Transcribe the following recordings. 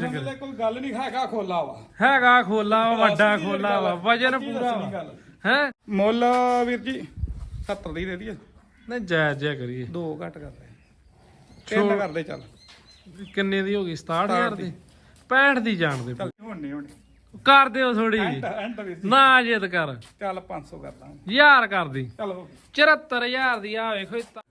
ਲੈ ਕੋਈ ਗੱਲ ਨਹੀਂ ਹੈਗਾ ਖੋਲਾ ਵਾ। ਹੈਗਾ ਖੋਲਾ ਵਾ, ਵੱਡਾ ਖੋਲਾ ਵਾ ਵਜਨ ਪੂਰਾ। ਹੈ? ਮੁੱਲ ਵੀਰ ਜੀ 70 ਦੀ ਦੇ ਦਈਏ। ਨਹੀਂ ਜਾਇਜ਼ ਜਿਹਾ ਕਰੀਏ। ਦੋ ਘੱਟ ਕਰ ਦੇ ਤਿੰਨ ਕਰਦੇ ਚੱਲ। ਕਿੰਨੇ ਦੀ ਹੋ ਗਈ? 67000 ਦੀ। 65 ਦੀ ਜਾਣ ਦੇ ਚੱਲ ਹੁਣ ਨਹੀਂ ਹੁਣ ਕਰ ਦਿਓ ਥੋੜੀ ਐਂਡ ਐਂਡ ਵੀਰ ਜੀ। ਨਾ ਜਿੱਦ ਕਰ। ਚੱਲ 500 ਕਰ ਦਾਂਗੇ। ਯਾਰ ਕਰ ਦੀ। ਚੱਲ ਹੋ 74000 ਦੀ ਆ ਵੇਖੋ ਇਹ ਤਾਂ।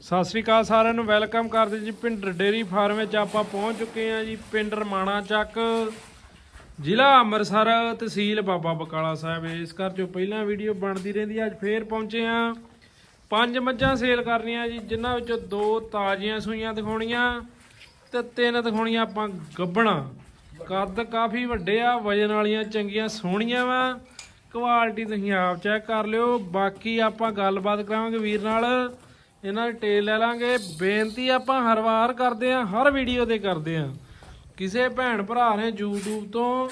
ਸਤਿ ਸ੍ਰੀ ਅਕਾਲ ਸਾਰਿਆਂ ਨੂੰ, ਵੈਲਕਮ ਕਰਦੇ ਜੀ ਪਿੰਡ ਡੇਰੀ ਫਾਰਮ ਵਿੱਚ ਆਪਾਂ ਪਹੁੰਚ ਚੁੱਕੇ ਹਾਂ ਜੀ, ਪਿੰਡ ਰਮਾਣਾ ਚੱਕ, ਜ਼ਿਲ੍ਹਾ ਅੰਮ੍ਰਿਤਸਰ, ਤਹਿਸੀਲ ਬਾਬਾ ਬਕਾਲਾ ਸਾਹਿਬ। ਇਸ ਘਰ ਚੋਂ ਪਹਿਲਾਂ ਵੀਡੀਓ ਬਣਦੀ ਰਹਿੰਦੀ ਅੱਜ ਫੇਰ ਪਹੁੰਚੇ ਹਾਂ। ਪੰਜ ਮੱਝਾਂ ਸੇਲ ਕਰਨੀਆਂ ਜੀ, ਜਿਨ੍ਹਾਂ ਵਿੱਚੋਂ ਦੋ ਤਾਜ਼ੀਆਂ ਸੂਈਆਂ ਦਿਖਾਉਣੀਆਂ ਤੇ ਤਿੰਨ ਦਿਖਾਉਣੀਆਂ ਆਪਾਂ ਗੱਬਣਾ। ਕੱਦ ਕਾਫੀ ਵੱਡੇ ਆ, ਵਜਨ ਵਾਲੀਆਂ ਚੰਗੀਆਂ ਸੋਹਣੀਆਂ ਵਾ। ਕੁਆਲਿਟੀ ਤੁਸੀਂ ਆਪ ਚੈੱਕ ਕਰ ਲਿਓ। ਬਾਕੀ ਆਪਾਂ ਗੱਲਬਾਤ ਕਰਾਂਗੇ ਵੀਰ ਨਾਲ। ਇਹਨਾਂ ਦੀ ਟੇਲ ਲੈ ਲਾਂਗੇ। ਬੇਨਤੀ ਆਪਾਂ ਹਰ ਵਾਰ ਕਰਦੇ ਆ ਹਰ ਵੀਡੀਓ ਤੇ ਕਰਦੇ ਆ ਕਿਸੇ ਭੈਣ ਭਰਾ ਨੇ YouTube ਤੋਂ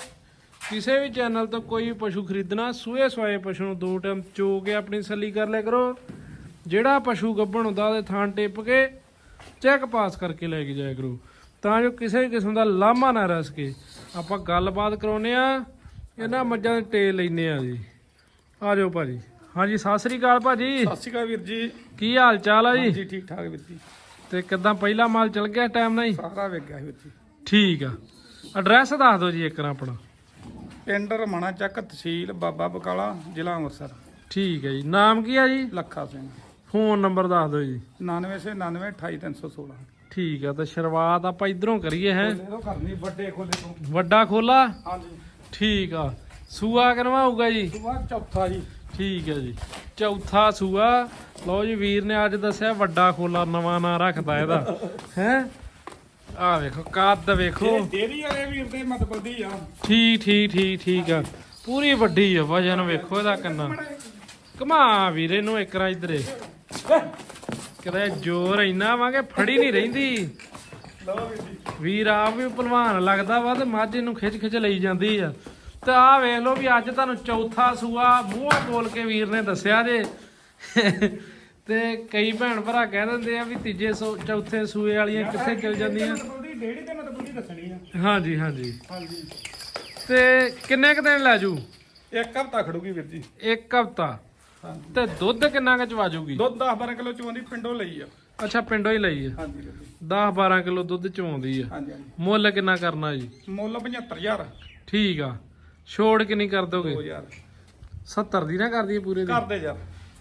ਕਿਸੇ ਵੀ ਚੈਨਲ ਤੋਂ ਕੋਈ ਵੀ ਪਸ਼ੂ ਖਰੀਦਣਾ, ਸੂਏ ਸਵਾਏ ਪਸ਼ੂ ਨੂੰ ਦੋ ਟਾਈਮ ਚੋ ਕੇ ਆਪਣੀ ਸੱਲੀ ਕਰ ਲਿਆ ਕਰੋ। ਜਿਹੜਾ ਪਸ਼ੂ ਗੱਭਣ ਹੁੰਦਾ, ਉਹਦੇ ਥਾਂ ਟਿੱਪ ਕੇ ਚੈੱਕ ਪਾਸ ਕਰਕੇ ਲੈ ਕੇ ਜਾਇਆ ਕਰੋ। ਤਾਂ ਜੋ ਕਿਸੇ ਵੀ ਕਿਸਮ ਦਾ ਲਾਮਾ ਨਾ ਰਹਿ ਸਕੇ ਆਪਾਂ ਗੱਲਬਾਤ ਕਰਾਉਨੇ ਆ ਇਹਨਾਂ ਮੱਝਾਂ ਦੇ ਟੇਲ ਲੈਨੇ ਆ ਜੀ। ਆ ਜਾਓ ਭਾਜੀ। ਹਾਂਜੀ ਸਤਿ ਸ੍ਰੀ ਅਕਾਲ ਭਾਜੀ। ਸਤਿ ਸ਼੍ਰੀ ਅਕਾਲ ਵੀਰ ਜੀ। ਕੀ ਹਾਲ ਚਾਲ ਆ ਜੀ? ਜੀ ਠੀਕ ਠਾਕ ਵੀਰ ਜੀ। ਤੇ ਕਿਦਾਂ ਪਹਿਲਾ ਮਾਲ ਚਲ ਗਿਆ ਟਾਈਮ ਨਾਲ ਹੀ? ਸਾਰਾ ਵੇਖ ਗਿਆ ਵੀਰ ਜੀ। ਠੀਕ ਆ। ਐਡਰੈਸ ਦੱਸ ਦਿਓ ਜੀ ਇੱਕ ਵਾਰ ਆਪਣਾ। ਪਿੰਡ ਰਮਾਣਾ ਚੱਕ ਤਹਿਸੀਲ ਬਾਬਾ ਬਕਾਲਾ ਜ਼ਿਲ੍ਹਾ ਅੰਮ੍ਰਿਤਸਰ। ਠੀਕ ਹੈ ਜੀ। ਨਾਮ ਕੀ ਆ ਜੀ? ਲੱਖਾ ਸਿੰਘ। ਫੋਨ ਨੰਬਰ ਦੱਸ ਦਿਓ ਜੀ। 99 ਸੇ 99 28316 ਠੀਕ ਆ ਤਾਂ ਸ਼ੁਰੂਆਤ ਆਪਾਂ ਇਧਰੋਂ ਕਰੀਏ ਹੈ? ਕਰਨੀ ਵੱਡੇ ਖੋਲੇ ਤੋਂ। ਵੱਡਾ ਖੋਲਾ? ਹਾਂਜੀ। ਠੀਕ ਆ। ਸੂਆ ਕਿਨਵਾ ਹੋਊਗਾ ਜੀ? ਸੁਬਾਹ ਚੌਥਾ ਜੀ। ਠੀਕ ਹੈ ਜੀ। ਚੌਥਾ ਸੂਆ। ਲਓ ਜੀ ਵੀਰ ਨੇ ਅੱਜ ਦੱਸਿਆ ਵੱਡਾ ਖੋਲਾ ਨਵਾਂ ਨਾਂ ਰੱਖਦਾ ਇਹਦਾ। ਹੈ? ਆ ਵੇਖੋ ਕੱਦ ਵੇਖੋ। ਡੇਰੀ ਵਾਲੇ ਵੀਰ ਦੇ ਮਤਲਬ ਦੀ ਆ। ਠੀਕ ਠੀਕ ਠੀਕ ਠੀਕ ਆ। ਪੂਰੀ ਵੱਡੀ ਆ ਵਜਨ ਵੇਖੋ ਇਹਦਾ ਕਿੰਨਾ। ਕਮਾ ਵੀਰੇ ਨੂੰ ਇੱਕ ਰਾ ਇਧਰੇ। ਕਿਤੇ ਜ਼ੋਰ ਇੰਨਾ ਵਾ ਕਿ ਫੜੀ ਨਹੀਂ ਰਹਿੰਦੀ। ਵੀਰ ਆਪ ਵੀ ਭਲਵਾਨ ਲੱਗਦਾ ਵਾ ਤੇ ਮੱਝ ਇਹਨੂੰ ਖਿੱਚ ਖਿੱਚ ਲਈ ਜਾਂਦੀ ਆ। ਤੇ ਆਹ ਵੇਖ ਲਓ ਵੀ ਅੱਜ ਤੁਹਾਨੂੰ ਚੌਥਾ ਸੂਆ ਮੂੰਹੋਂ ਬੋਲ ਕੇ ਵੀਰ ਨੇ ਦੱਸਿਆ ਜੇ। ਤੇ ਕਈ ਭੈਣ ਭਰਾ ਕਹਿ ਦਿੰਦੇ ਆ ਵੀ ਤੀਜੇ ਸੂ ਚੌਥੇ ਸੂਏ ਵਾਲੀਆਂ ਕਿੱਥੇ ਚਲ ਜਾਂਦੀਆਂ। ਤੇ ਦੱਸਣੀ ਆ। ਹਾਂਜੀ ਹਾਂਜੀ। ਹਾਂਜੀ। ਤੇ ਕਿੰਨੇ ਕ ਦਿਨ ਲੈ ਜੂ? ਇੱਕ ਹਫਤਾ ਖੜੂਗੀ ਵੀਰ ਜੀ। ਇੱਕ ਹਫਤਾ। ਤੇ ਦੁੱਧ ਕਿੰਨਾ ਕ ਚਵਾ ਜੂਗੀ? ਦੁੱਧ 10 12 ਕਿਲੋ ਚੋਂਦੀ ਪਿੰਡੋਂ ਲਈ ਆ। ਅੱਛਾ ਪਿੰਡੋਂ ਹੀ ਲਈ ਆ। ਹਾਂਜੀ ਵੀਰ ਜੀ। 10 12 ਕਿਲੋ ਦੁੱਧ ਚਵਾਉਂਦੀ ਆ। ਹਾਂਜੀ ਮੁੱਲ ਕਿੰਨਾ ਕਰਨਾ ਜੀ? ਮੁੱਲ 75000 ਠੀਕ ਆ। ਛੋੜ ਕਿੰਨੀ ਕਰ ਦੋਗੇ? 2000 70 ਦੀ ਨਾ ਕਰਦੀ ਪੂਰੇ ਦੀ। ਕਰ ਦੇ ਯਾਰ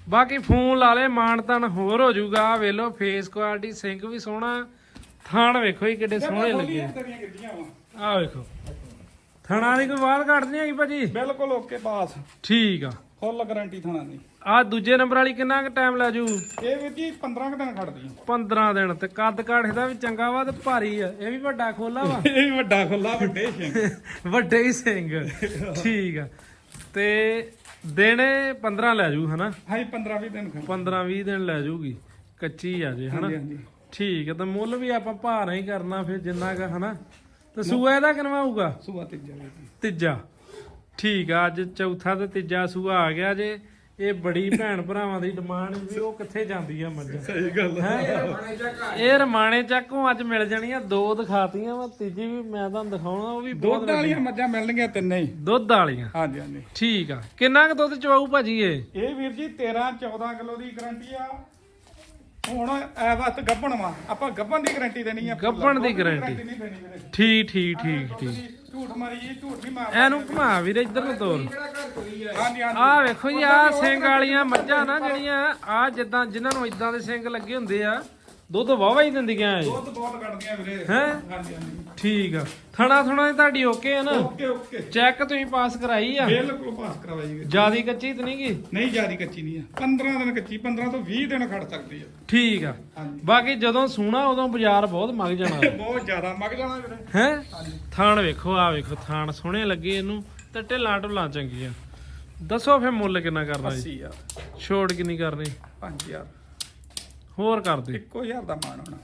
ਬਾਕੀ ਫੋਨ ਲਾ ਲੈ ਮਾਨ ਤਨ ਹੋਰ ਹੋ ਜਾਊਗਾ। ਆ ਵੇਖ ਲਓ ਫੇਸ ਕੁਆਲਿਟੀ ਸਿੰਕ ਵੀ ਸੋਹਣਾ। ਥਾਣ ਵੇਖੋ ਹੀ ਕਿੱਡੇ ਸੋਹਣੇ ਲੱਗੇ। ਤੇਰੀਆਂ ਕਿੱਡੀਆਂ ਵਾ। ਆ ਵੇਖੋ। ਥਣਾ ਦੀ ਕੋਈ ਬਾਤ ਕੱਢ ਨਹੀਂ ਹੈਗੀ ਭਾਜੀ? ਬਿਲਕੁਲ ਓਕੇ ਪਾਸ ਠੀਕ ਆ। ਫੁੱਲ ਗਾਰੰਟੀ ਥਾਣਾ ਦੀ। ਆ ਦੂਜੇ ਨੰਬਰ ਵਾਲੀ ਕਿੰਨਾ ਕੁ ਟਾਈਮ ਲੈ ਜੂ? ਇਹ ਵੀਰ ਜੀ 15 ਕੁ ਦਿਨ ਖੜਦੀ 15 ਦਿਨ ਤੇ ਕੱਦ ਕਾਠ ਇਹਦਾ ਵੀ ਚੰਗਾ ਵਾ ਤੇ ਭਾਰੀ ਆ। ਇਹ ਵੀ ਵੱਡਾ ਖੋਲਾ ਵਾ। ਇਹ ਵੀ ਵੱਡਾ ਖੁੱਲਾ ਵੱਡੇ ਸਿੰਘ। ਵੱਡੇ ਹੀ ਸਿੰਘ। ਠੀਕ ਆ। ਤੇ ਦਿਨੇ 15 ਲੈ ਜੂ ਹਨਾ? ਹਾਂਜੀ 15 20 ਦਿਨ ਖੜ 15 20 ਦਿਨ ਲੈ ਜੂਗੀ। ਕੱਚੀ ਆ ਜੇ ਹਨਾ? ਠੀਕ ਹੈ ਤਾਂ ਮੁੱਲ ਵੀ ਆਪਾਂ ਭਾਰ ਹੀ ਕਰਨਾ ਫਿਰ ਜਿੰਨਾ ਕ ਹਨਾ? ਤੇ ਸੂਆ ਇਹਦਾ ਕਿਨਵਾ ਹੋਊਗਾ? ਸੁਬਾ ਤੀਜਾ ਤੀਜਾ। ਠੀਕ ਆ ਅੱਜ ਚੌਥਾ ਤੇ ਤੀਜਾ ਸੂਆ ਆ ਗਿਆ ਜੇ। ਇਹ ਬੜੀ ਭੈਣ ਭਰਾਵਾਂ ਦੀ ਡਿਮਾਂਡ ਵੀ ਉਹ ਕਿੱਥੇ ਜਾਂਦੀ ਆ ਮੱਝ ਸਹੀ ਗੱਲ ਇਹ ਰਮਾਣੇ ਚੱਕੋਂ ਅੱਜ ਮਿਲ ਜਾਣੀਆਂ ਦੋ ਦਿਖਾਤੀਆਂ ਵਾ ਤੀਜੀ ਵੀ ਮੈਂ ਤੁਹਾਨੂੰ ਦਿਖਾਉਣਾ ਉਹ ਵੀ ਦੁੱਧ ਵਾਲੀਆਂ ਮੱਝਾਂ ਮਿਲਣਗੀਆਂ ਤਿੰਨੇ ਹੀ। ਦੁੱਧ ਵਾਲੀਆਂ? ਹਾਂਜੀ ਹਾਂਜੀ। ਠੀਕ ਆ। ਕਿੰਨਾ ਕੁ ਦੁੱਧ ਚਵਾਊ ਭਾਜੀ ਇਹ? ਇਹ ਵੀਰ ਜੀ 13 14 ਕਿਲੋ ਦੀ ਗਾਰੰਟੀ ਆ। ਹੁਣ ਐ ਵਕਤ ਗੱਭਣ ਵਾ। ਆਪਾਂ ਗੱਭਣ ਦੀ ਗਾਰੰਟੀ ਦੇਣੀ ਆ। ਗੱਭਣ ਦੀ guarantee। ਨਹੀਂ ਦੇਣੀ ਵੀਰੇ। ਠੀਕ ਠੀਕ ਠੀਕ ਠੀਕ। ਝੂਠ ਮਾਰੀ ਜੀ ਝੂਠ ਨਹੀਂ ਮਾਰ ਇਹਨੂੰ ਘੁਮਾ ਵੀਰੇ ਇੱਧਰ ਨੂੰ ਤੋਰ। ਹਾਂਜੀ ਹਾਂਜੀ ਆ? ਵੇਖੋ ਜੀ ਆ ਸਿੰਘ ਵਾਲੀਆਂ ਮੱਝਾਂ ਨਾ ਜਿਹੜੀਆਂ ਆ ਜਿੱਦਾਂ ਜਿਨ੍ਹਾਂ ਨੂੰ ਇਦਾਂ ਦੇ ਸਿੰਘ ਲੱਗੇ ਹੁੰਦੇ ਆ ਦੁੱਧ ਵਾਵਾ ਹੀ ਦਿੰਦੀਆਂ ਏ ਦੁੱਧ ਬਹੁਤ ਕੱਢਦੀਆਂ ਵੀਰੇ। ਹੈ? ਹਾਂਜੀ ਹਾਂਜੀ। ਠੀਕ ਆ। ਥਣਾ ਥਣਾ ਤੁਹਾਡੀ ਓਕੇ ਆ ਨਾ? Okay okay. ਚੈੱਕ ਤੁਸੀਂ ਪਾਸ ਕਰਾਈ ਆ? ਬਿਲਕੁਲ ਪਾਸ ਕਰਵਾਈ ਗਈ ਜਿਆਦੀ ਕੱਚੀ ਤੇ ਨਹੀਂ ਗੀ? ਨਹੀਂ ਜਿਆਦੀ ਕੱਚੀ ਨਹੀਂ ਆ। 15 ਦਿਨ ਕੱਚੀ 15 ਤੋਂ 20 ਦਿਨ ਖੜ ਸਕਦੀ ਆ। ਠੀਕ ਆ। ਬਾਕੀ ਜਦੋਂ ਸੂਣਾ ਉਦੋਂ ਬਾਜ਼ਾਰ ਬਹੁਤ ਮਗ ਜਾਣਾ। ਬਹੁਤ ਜ਼ਿਆਦਾ ਮਗ ਜਾਣਾ ਵੀਰੇ। ਹੈ? ਥਾਣ ਵੇਖੋ ਆ ਵੇਖੋ ਥਾਣ ਸੋਹਣੇ ਲੱਗੇ ਇਹਨੂੰ। ਤੇ ਢਿੱਲਾਂ ਢੁੱਲਾਂ ਚੰਗੀਆਂ। ਦੱਸੋ ਫੇ ਮੁੱਲ ਕਿੰਨਾ ਕਰਨਾ ਜੀ? 80000 ਛੋੜ ਕਿੰਨੀ ਕਰਨੀ? 5000 ਹੋਰ ਕਰ ਦੇ। ਇੱਕੋ ਹਜ਼ਾਰ ਦਾ ਮਾਣ ਹੋਣਾ।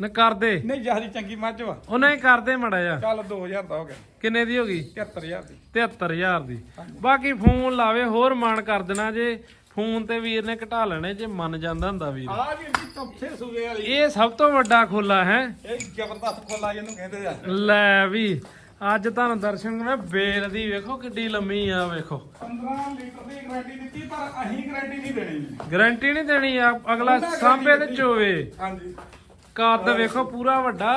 ਨਾ ਕਰਦੇ ਨਹੀਂ ਜਿਆਦੀ ਚੰਗੀ ਮੱਝ ਵਾ। ਉਹਨਾਂ ਹੀ ਕਰਦੇ ਮੜਾ ਜਾ ਚੱਲ 2000 ਦਾ ਹੋ ਗਿਆ। ਕਿੰਨੇ ਦੀ ਹੋ ਗਈ? 73000 ਦੀ। 73000 ਦੀ। ਬਾਕੀ ਫੋਨ ਲਾਵੇ ਹੋਰ ਮਾਨ ਕਰ ਦੇਣਾ ਜੇ। ਫੋਨ ਤੇ ਵੀਰ ਨੇ ਘਟਾ ਲੈਣੇ ਜੇ ਮੰਨ ਜਾਂਦਾ ਹੁੰਦਾ ਵੀਰ। ਆ ਵੀਰ ਜੀ ਚੌਥੇ ਸੂਏ ਵਾਲੀ। ਇਹ ਸਭ ਤੋਂ ਵੱਡਾ ਖੋਲਾ ਹੈ। ਇਹ ਜ਼ਬਰਦਸਤ ਖੋਲਾ ਜਿਹਨੂੰ ਕਹਿੰਦੇ ਆ। ਲੈ ਵੀ ਅੱਜ ਤੁਹਾਨੂੰ ਦਰਸ਼ਨ ਕਰਾਂ ਬੇਲ ਦੀ ਵੇਖੋ ਕਿੱਡੀ ਲੰਮੀ ਆ ਵੇਖੋ। 15 ਲੀਟਰ ਦੀ ਗਾਰੰਟੀ ਦਿੱਤੀ ਪਰ ਅਸੀਂ ਗਾਰੰਟੀ ਨਹੀਂ ਦੇਣੀ ਗਾਰੰਟੀ ਨਹੀਂ ਦੇਣੀ ਆ ਅਗਲਾ ਸਾਂਭੇ ਤੇ ਚੋਵੇ। ਹਾਂਜੀ। ਕੱਦ ਵੇਖੋ ਪੂਰਾ ਵੱਡਾ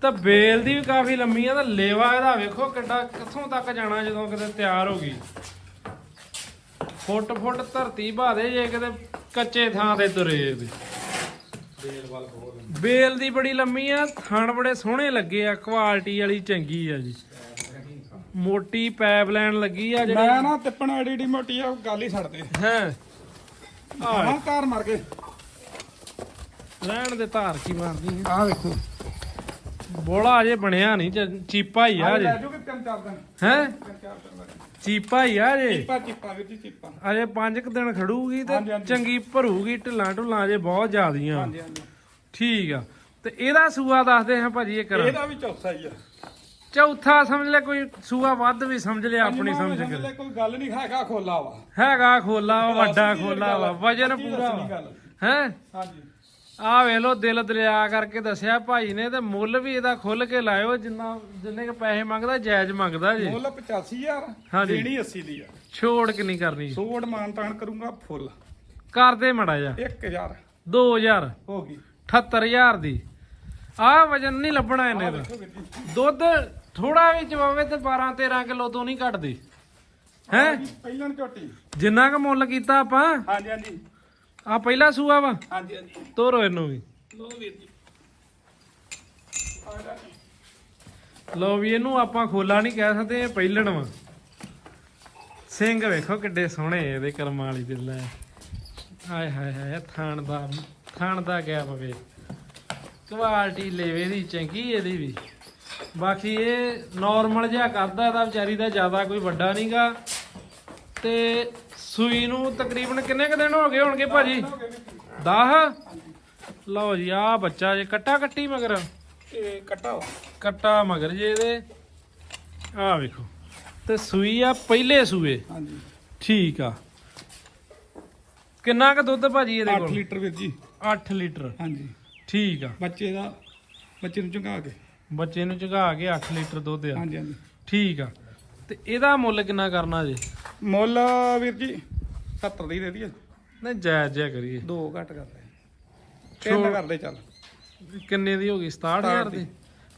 ਤਾਂ ਬੇਲ ਦੀ ਵੀ ਕਾਫੀ ਲੰਮੀ ਆ ਤਾਂ ਲੇਵਾ ਇਹਦਾ ਵੇਖੋ ਕਿੱਡਾ ਕਿੱਥੋਂ ਤੱਕ ਜਾਣਾ ਜਦੋਂ ਕਿਤੇ ਤਿਆਰ ਹੋ ਗਈ। ਫੁੱਟ ਫੁੱਟ ਧਰਤੀ ਬਾਦੇ ਜੇ ਕਿਤੇ ਕੱਚੇ ਥਾਂ ਤੇ ਤੁਰੇ ਬੇਲ ਵਾਲ ਖੋਲ ਬੇਲ ਦੀ ਬੜੀ ਲੰਮੀ ਆ ਥਣ ਬੜੇ ਸੋਹਣੇ ਲੱਗੇ ਆ ਕੁਆਲਿਟੀ ਵਾਲੀ ਚੰਗੀ ਆ ਜੀ। ਮੋਟੀ ਪਾਈਪਲਾਈਨ ਲੱਗੀ ਆ ਜਿਹੜੀ। ਮੈਂ ਨਾ ਤਿੱਪਣ ਐਡੀਡੀ ਮੋਟੀ ਆ ਗੱਲ ਹੀ ਛੱਡਦੇ ਹੈ। ਹਾਂ ਕਾਰ ਮਰ ਗਏ। ਰਹਿਣ ਦੇ ਧਾਰ ਕੀ ਮਾਰਦੀ ਆ। ਆ ਵੇਖੋ। ਬੋਲਾ ਅਜੇ ਬਣਿਆ ਨਹੀਂ ਚੀਪਾ ਹੀ ਆ ਲੈ ਅਜੇ ਜੂਗੇ ਤਿੰਨ ਚਾਰ ਦਿਨ। ਹੈ। ਚੀਪਾ ਹੀ ਆ ਅਜੇ। ਚੀਪਾ ਚੀਪਾ ਵੀਰ ਜੀ ਚੀਪਾ। ਅਜੇ 5 ਕੁ ਦਿਨ ਖੜੂਗੀ ਤੇ। ਚੰਗੀ ਭਰੂਗੀ ਢਿੱਲਾਂ ਢੁੱਲਾਂ ਅਜੇ ਬਹੁਤ ਜ਼ਿਆਦੀਆਂ। ਹਾਂਜੀ ਹਾਂਜੀ। ਠੀਕ ਆ। ਤੇ ਇਹਦਾ ਸੂਆ ਦੱਸਦੇ ਹਾਂ ਭਾਜੀ ਇਹ ਕਰਾਂ ਇਹਦਾ ਵੀ ਚੌਥਾ ਹੀ ਆ। ਚੌਥਾ ਸਮਝ ਲੈ ਕੋਈ ਸੂਆ ਵੱਧ ਵੀ ਸਮਝ ਲਿਆ ਆਪਣੀ ਸਮਝ ਕੇ ਕੋਈ ਗੱਲ ਨਹੀਂ ਹੈਗਾ ਖੋਲਾ ਵਾ। ਹੈਗਾ ਖੋਲਾ ਵਾ, ਵੱਡਾ ਖੋਲਾ ਵਾ ਵਜਨ ਪੂਰਾ। ਹੈ? ਹਾਂਜੀ। ਆ ਵੇਖ ਲੋ ਦਿਲ ਦਰਿਆ ਕਰਕੇ ਦੱਸਿਆ ਭਾਈ ਨੇ ਤੇ ਮੁੱਲ ਵੀ ਇਹਦਾ ਖੁੱਲ ਕੇ ਲਾਇਓ ਜਿੰਨਾ ਜਿੰਨੇ ਕ ਪੈਸੇ ਮੰਗਦਾ ਜਾਇਜ਼ ਮੰਗਦਾ ਜੀ। ਮੁੱਲ 85000 ਹਾਂਜੀ। ਦੇਣੀ 80 ਦੀ ਆ। ਛੋੜ ਕਿੰਨੀ ਕਰਨੀ। ਸੋੜ ਮਾਨ ਤਾਨ ਕਰੂੰਗਾ ਫੁੱਲ। ਕਰਦੇ ਮੜਾ ਜਾ 1000 2000 ਹੋ ਗਈ। 78000 ਦੀ। ਆ ਵਜਨ ਨਹੀਂ ਲੱਭਣਾ ਇਹਨੇ ਦਾ ਦੁੱਧ ਥੋੜਾ ਵੀ ਚਵਾਵੇ ਤੇ 12 13 ਕਿਲੋ ਤੋਂ ਨਹੀਂ ਘਟਦੀ। ਹੈ? ਪਹਿਲਾਂ ਝੋਟੀ ਜਿੰਨਾ ਕ ਮੁੱਲ ਕੀਤਾ ਆਪਾਂ। ਹਾਂਜੀ ਹਾਂਜੀ। ਆ ਪਹਿਲਾ ਸੂਆ ਵਾ। ਹਾਂਜੀ ਹਾਂਜੀ। ਤੋਰੋ ਇਹਨੂੰ ਵੀ। ਲੋ ਵੀਰ ਜੀ। ਲੋ ਵੀ ਇਹਨੂੰ ਆਪਾਂ ਖੋਲਾ ਨਹੀਂ ਕਹਿ ਸਕਦੇ ਇਹ ਪਹਿਲਣ ਵਾ। ਸਿੰਘ ਵੇਖੋ ਕਿੱਡੇ ਸੋਹਣੇ ਇਹਦੇ ਕਰਮਾਂ ਵਾਲੀ ਦੇ ਲੈ। ਹਾਏ ਹਾਏ ਹਾਏ ਥਾਣ ਥਾਣ ਦਾ ਗੈਪ ਵੇ ਕੁਆਲਿਟੀ ਲੇਵੇ ਦੀ ਚੰਗੀ ਇਹਦੀ ਵੀ। ਬਾਕੀ ਇਹ ਨਾਰਮਲ ਜਿਹਾ ਕਰਦਾ ਇਹਦਾ ਵਿਚਾਰੀ ਦਾ ਜ਼ਿਆਦਾ ਕੋਈ ਵੱਡਾ ਨਹੀਂਗਾ। ਤੇ ਸੂਈ ਨੂੰ ਤਕਰੀਬਨ ਕਿੰਨੇ ਕ ਦਿਨ ਹੋ ਗਏ ਹੋਣਗੇ ਭਾਜੀ? 10 ਲਓ ਜੀ ਆ ਬੱਚਾ ਜੇ ਕੱਟਾ ਕੱਟੀ ਮਗਰ? ਇਹ ਕਟਾ ਕੱਟਾ ਮਗਰ ਜੇ ਇਹਦੇ। ਆ ਵੇਖੋ ਤੇ ਸੂਈ ਆ ਪਹਿਲੇ ਸੂਏ। ਹਾਂਜੀ। ਠੀਕ ਆ। ਕਿੰਨਾ ਕ ਦੁੱਧ ਭਾਜੀ ਇਹਦੇ 8 ਕੋਲ? ਲੀਟਰ ਵੀਰ ਜੀ। 8 ਲੀਟਰ। ਹਾਂਜੀ। ਠੀਕ ਆ। ਬੱਚੇ ਦਾ ਬੱਚੇ ਨੂੰ ਚੰਗਾ ਕੇ। ਬੱਚੇ ਨੂੰ ਚਗਾ ਕੇ 8 ਲੀਟਰ ਦੁੱਧ ਆ। ਹਾਂਜੀ ਹਾਂਜੀ। ਠੀਕ ਆ। ਤੇ ਇਹਦਾ ਮੁੱਲ ਕਿੰਨਾ ਕਰਨਾ ਜੇ? ਮੁੱਲ ਵੀਰ ਜੀ 70 ਦੀ ਦੇ ਦਈਏ। ਨਹੀਂ ਜਾਇਜ਼ ਜਿਹਾ ਕਰੀਏ। ਦੋ ਘੱਟ ਕਰ ਲੈ। ਤਿੰਨ ਕਰਦੇ ਚੱਲ। ਕਿੰਨੇ ਦੀ ਹੋ ਗਈ? 67000 ਦੀ?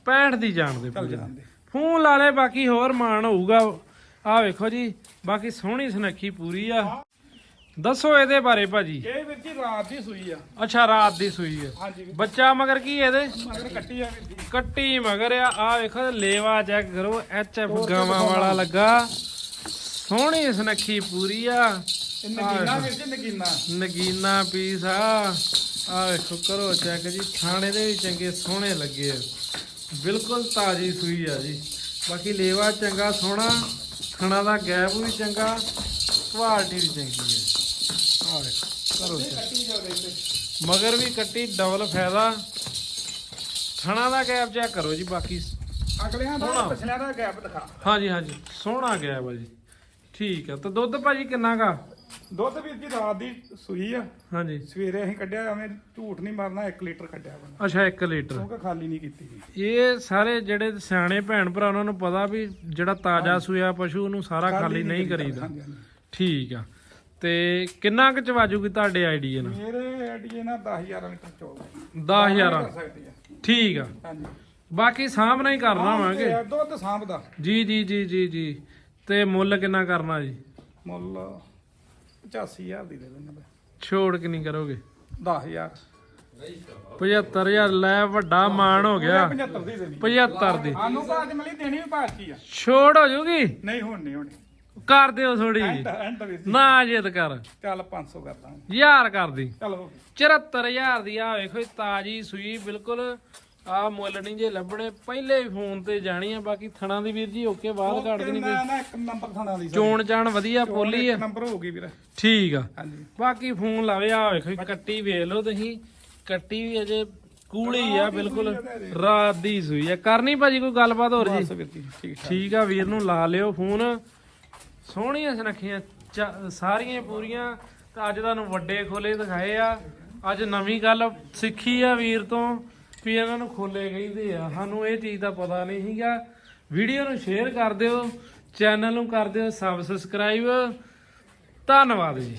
65 ਦੀ। ਜਾਣ ਦੇ ਚੱਲ। ਜਾਂਦੇ ਫੋਨ ਲਾ ਲੈ ਬਾਕੀ ਹੋਰ ਮਾਨ ਹੋਊਗਾ। ਆ ਵੇਖੋ ਜੀ ਬਾਕੀ ਸੋਹਣੀ ਸੁਨੱਖੀ ਪੂਰੀ ਆ। ਦੱਸੋ ਇਹਦੇ ਬਾਰੇ ਭਾਜੀ। ਇਹ ਵੀਰ ਜੀ ਰਾਤ ਦੀ ਸੂਈ ਆ। ਅੱਛਾ ਰਾਤ ਦੀ ਸੂਈ ਹੈ ਹਾਂਜੀ ਵੀਰ ਬੱਚਾ ਮਗਰ ਕੀ ਇਹਦੇ? ਮਗਰ ਕੱਟੀ ਆ ਵੀਰ ਜੀ। ਕੱਟੀ ਮਗਰ ਆ। ਆ ਵੇਖੋ ਲੇਵਾ ਚੈੱਕ ਕਰੋ ਐਚ ਐਫ ਗਾਵਾਂ ਵਾਲਾ ਲੱਗਾ। ਸੋਹਣੀ ਸੁਨੱਖੀ ਪੂਰੀ ਆ। ਇਹ ਨਗੀਨਾ ਵੀਰ ਜੀ ਨਗੀਨਾ। ਨਗੀਨਾ ਪੀਸ ਆ। ਆ ਵੇਖੋ ਕਰੋ ਚੈੱਕ ਜੀ। ਥਾਣੇ ਦੇ ਵੀ ਚੰਗੇ ਸੋਹਣੇ ਲੱਗੇ ਆ। ਬਿਲਕੁਲ ਤਾਜੀ ਸੂਈ ਆ ਜੀ। ਬਾਕੀ ਲੇਵਾ ਚੰਗਾ ਸੋਹਣਾ। ਥਣਾ ਦਾ ਗੈਪ ਵੀ ਚੰਗਾ। ਕੁਆਲਿਟੀ ਵੀ ਚੰਗੀ ਹੈ ਆ ਕਰੋ ਮਗਰ ਵੀ ਕੱਟੀ ਡਬਲ ਫਾਇਦਾ। ਥਣਾ ਦਾ ਗੈਪ ਚੈੱਕ ਕਰੋ ਜੀ ਬਾਕੀ ਅਗਲਿਆਂ ਦਾ ਸੋਹਣਾ। ਪਿਛਲਿਆਂ ਦਾ ਗੈਪ ਦਿਖਾ। ਹਾਂਜੀ ਹਾਂਜੀ ਸੋਹਣਾ ਗੈਪ ਆ ਜੀ। ਠੀਕ ਆ ਤੇ ਦੁੱਧ ਭਾਜੀ ਕਿੰਨਾ ਗਾ ਦੁੱਧ ਵੀਰ ਜੀ ਰਾਤ ਦੀ ਸੂਈ ਆ। ਹਾਂਜੀ। ਸਵੇਰੇ ਅਸੀਂ ਕੱਢਿਆ ਐਵੇਂ ਝੂਠ ਨਹੀਂ ਮਾਰਨਾ 1 ਲੀਟਰ ਕੱਢਿਆ ਬਣਾ ਅੱਛਾ 1 ਲੀਟਰ। ਕਿਉਂਕਿ ਖਾਲੀ ਨਹੀਂ ਕੀਤੀ ਇਹ ਸਾਰੇ ਜਿਹੜੇ ਸਿਆਣੇ ਭੈਣ ਭਰਾ ਉਹਨਾਂ ਨੂੰ ਪਤਾ ਵੀ ਜਿਹੜਾ ਤਾਜ਼ਾ ਸੂਇਆ ਪਸ਼ੂ ਉਹਨੂੰ ਸਾਰਾ ਖਾਲੀ ਨਹੀਂ ਕਰੀਦਾ। ਠੀਕ ਆ। ਤੇ ਕਿੰਨਾ ਕੁ ਚ ਵਾਜੂਗੀ ਤੁਹਾਡੇ ਆਈਡੀਆ ਨਾਲ? ਮੇਰੇ ਆਈਡੀਏ ਨਾਲ 10000 ਲੀਟਰ ਚੋਲ 10000 ਕਰ ਸਕਦੀ ਆ। ਠੀਕ ਆ। ਹਾਂਜੀ। ਬਾਕੀ ਸਾਂਭ ਨਹੀਂ ਕਰਨਾ ਵਾਂਗੇ। ਦੁੱਧ ਸਾਂਭਦਾ। ਜੀ ਜੀ ਜੀ ਜੀ ਜੀ। ਤੇ ਮੁੱਲ ਕਿੰਨਾ ਕਰਨਾ ਜੀ? ਮੁੱਲ 85000 ਦੀ ਦੇ ਦਿੰਦਾ ਛੋੜ ਕਿੰਨੀ ਕਰੋਗੇ? 10000 75000 ਲੈ ਵੱਡਾ ਮਾਣ ਹੋ ਗਿਆ। 75 ਦੀ ਦੇਣੀ 75 ਦੀ। ਸਾਨੂੰ ਬਾਜ ਮਲੀ ਦੇਣੀ ਵੀ ਬਾਕੀ ਆ। ਛੋੜ ਹੋ ਜੂਗੀ? ਨਹੀਂ ਹੁਣ ਨਹੀਂ ਹੋਣੀ ਕਰ ਦਿਓ ਥੋੜੀ ਐਂਡ ਐਂਡ ਵਿੱਚ ਨਾ ਜਿੱਦ ਕਰ। ਚੱਲ 500 ਕਰਦਾ ਯਾਰ ਕਰ ਦੀ। ਚੱਲ ਹੋ 74000 ਦੀ ਆ ਵੇਖੋ ਇਹ ਤਾਜੀ ਸੂਈ ਬਿਲਕੁਲ। ਆ ਮੁੱਲ ਨਹੀਂ ਜੇ ਲੱਭਣੇ ਪਹਿਲੇ ਹੀ ਫੋਨ ਤੇ ਜਾਣੀ ਆ ਬਾਕੀ ਥਣਾ ਦੀ ਵੀਰ ਜੀ ਓਕੇ ਬਾਅਦ ਕੱਢ ਦੇਣੀ ਕੋਈ। ਨਾ ਇੱਕ ਨੰਬਰ ਥਾਣਾ ਦੀ ਚੋਣ ਚਾਣ ਵਧੀਆ ਪੋਲੀ ਆ। ਨੰਬਰ ਹੋਊਗੀ ਵੀਰ। ਠੀਕ ਆ। ਹਾਂਜੀ। ਬਾਕੀ ਫੋਨ ਲਾਵੇ ਆ ਵੇਖੋ ਕੱਟੀ ਵੇਖ ਲਓ ਤੁਸੀਂ। ਕੱਟੀ ਵੀ ਅਜੇ ਕੂਲੀ ਆ ਬਿਲਕੁਲ। ਰਾਤ ਦੀ ਸੂਈ ਆ। ਕਰਨੀ ਭਾਜੀ ਕੋਈ ਗੱਲਬਾਤ ਹੋਰ ਜੀ? ਬਸ ਵੀਰ ਜੀ ਠੀਕ ਠਾਕ। ਠੀਕ ਆ ਵੀਰ ਨੂੰ ਲਾ ਲਿਓ ਫੋਨ। ਸੋਹਣੀਆਂ ਸੁਨੱਖੀਆਂ, ਚ- ਸਾਰੀਆਂ ਹੀ ਪੂਰੀਆਂ। ਤੇ ਅੱਜ ਤੁਹਾਨੂੰ ਵੱਡੇ ਖੋਲੇ ਦਿਖਾਏ ਆ। ਅੱਜ ਨਵੀਂ ਗੱਲ ਸਿੱਖੀ ਆ ਵੀਰ ਤੋਂ ਵੀ ਇਹਨਾਂ ਨੂੰ ਖੋਲੇ ਕਹਿੰਦੇ ਆ। ਸਾਨੂੰ ਇਹ ਚੀਜ਼ ਦਾ ਪਤਾ ਨਹੀਂ ਸੀਗਾ। ਵੀਡੀਓ ਨੂੰ ਸ਼ੇਅਰ ਕਰ ਦਿਓ, ਚੈਨਲ ਨੂੰ ਕਰ ਦਿਓ, ਸਬਸਕ੍ਰਾਈਬ। ਧੰਨਵਾਦ ਜੀ।